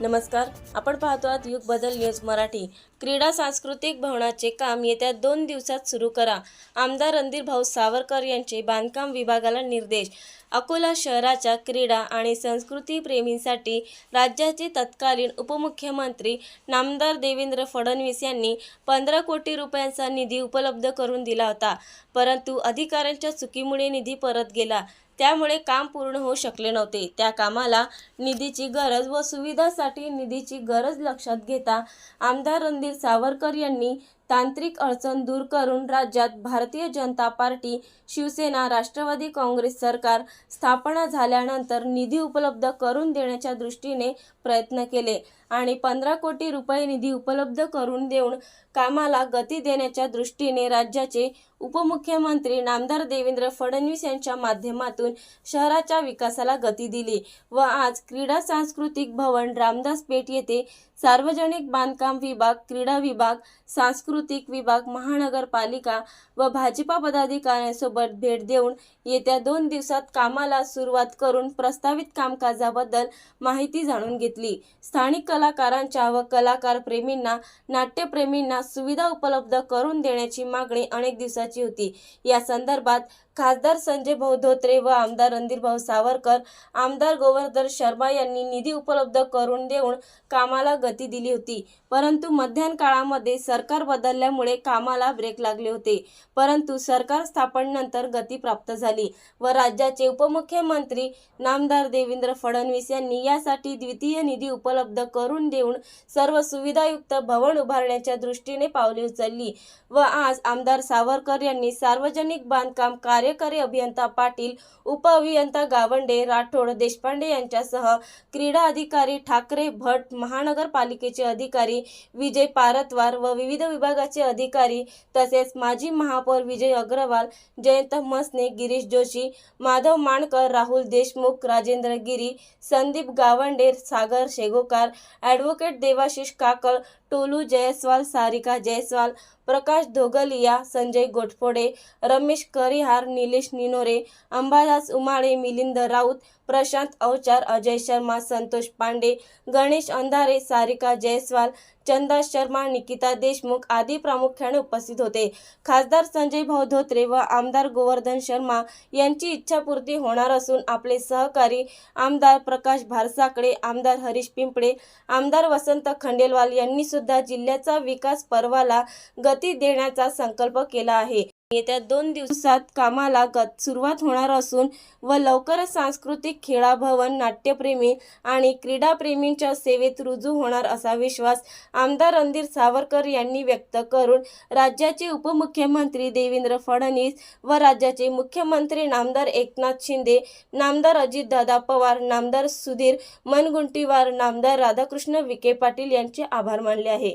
नमस्कार. आपण पाहतो आहात युग बदल न्यूज मराठी. क्रीडा सांस्कृतिक भवनाचे काम येत्या दोन दिवसात सुरू करा. आमदार रणधीर भाऊ सावरकर यांचे बांधकाम विभागाला निर्देश. अकोला शहराच्या क्रीडा आणि संस्कृती प्रेमींसाठी राज्याचे तत्कालीन उपमुख्यमंत्री नामदार देवेंद्र फडणवीस यांनी पंधरा कोटी रुपयांचा निधी उपलब्ध करून दिला होता. परंतु अधिकाऱ्यांच्या चुकीमुळे निधी परत गेला. त्यामुळे काम पूर्ण होऊ शकले नव्हते. त्या कामाला निधीची गरज व सुविधासाठी निधीची गरज लक्षात घेता आमदार रणधीर सावरकर यांनी तांत्रिक अडचण दूर करून राज्यात भारतीय जनता पार्टी शिवसेना राष्ट्रवादी काँग्रेस सरकार स्थापना झाल्यानंतर निधी उपलब्ध करून देण्याच्या दृष्टीने प्रयत्न केले आणि पंधरा कोटी रुपये निधी उपलब्ध करून देऊन कामाला गती देण्याच्या दृष्टीने राज्याचे उपमुख्यमंत्री नामदार देवेंद्र फडणवीस यांच्या माध्यमातून शहराच्या विकासाला गती दिली व आज क्रीडा सांस्कृतिक भवन रामदास पेठ येथे सार्वजनिक बांधकाम विभाग क्रीडा विभाग सांस्कृतिक विभाग महानगरपालिका व भाजपा पदाधिकाऱ्यांसोबत भेट देऊन येत्या दोन दिवसात कामाला सुरुवात करून प्रस्तावित कामकाजाबद्दल माहिती जाणून घेतली. स्थानिक कलाकारांच्या व कलाकार प्रेमींना नाट्यप्रेमींना सुविधा उपलब्ध करून देण्याची मागणी अनेक दिवसाची होती. या संदर्भात खासदार संजय भाऊ धोत्रे व आमदार रणधीरभाऊ सावरकर आमदार गोवर्धन शर्मा यांनी निधी उपलब्ध करून देऊन कामाला गती दिली होती. परंतु मध्यान काळामध्ये सरकार बदलल्यामुळे कामाला ब्रेक लागले होते. परंतु सरकार स्थापनेनंतर गती प्राप्त झाली व राज्याचे उपमुख्यमंत्री नामदार देवेंद्र फडणवीस यांनी यासाठी द्वितीय निधी उपलब्ध करून देऊन सर्व सुविधायुक्त भवन उभारण्याच्या दृष्टीने पावले उचलली व आज आमदार सावरकर यांनी सार्वजनिक बांधकाम कार्यकारी अभियंता पाटील उपअभियंता गावंडे राठोड देशपांडे यांच्यासह क्रीडा अधिकारी ठाकरे भट महानगरपालिकेचे अधिकारी विजय पारतवार व विविध विभाग विभागाचे अधिकारी तसेच माजी महापौर विजय अग्रवाल जयंत मसने गिरीश जोशी माधव माणकर राहुल देशमुख राजेंद्र गिरी संदीप गावंडे सागर शेगोकार ॲडव्होकेट देवाशिष काकळ टोलू जयस्वाल सारिका जयस्वाल प्रकाश धोगलिया संजय गोटफोडे रमेश करिहार निलेश निनोरे अंबादास उमाळे मिलिंद राऊत प्रशांत अवचार अजय शर्मा संतोष पांडे गणेश अंधारे सारिका जयस्वाल चंदा शर्मा निकिता देशमुख आदी प्रामुख्याने उपस्थित होते. खासदार संजय भाऊ धोत्रे व आमदार गोवर्धन शर्मा यांची इच्छापूर्ती होणार असून आपले सहकारी आमदार प्रकाश भारसाकडे आमदार हरीश पिंपळे आमदार वसंत खंडेलवाल यांनी सुद्धा जिल्ह्याचा विकास पर्वाला गती देण्याचा संकल्प केला आहे. येत्या दोन दिवसात कामाला गत सुरुवात होणार असून व लवकरच सांस्कृतिक खेळा भवन नाट्यप्रेमी आणि क्रीडाप्रेमींच्या सेवेत रुजू होणार असा विश्वास आमदार रणधीर सावरकर यांनी व्यक्त करून राज्याचे उपमुख्यमंत्री देवेंद्र फडणवीस व राज्याचे मुख्यमंत्री नामदार एकनाथ शिंदे नामदार अजितदादा पवार नामदार सुधीर मनगुंटीवार नामदार राधाकृष्ण विखे पाटील यांचे आभार मानले आहे.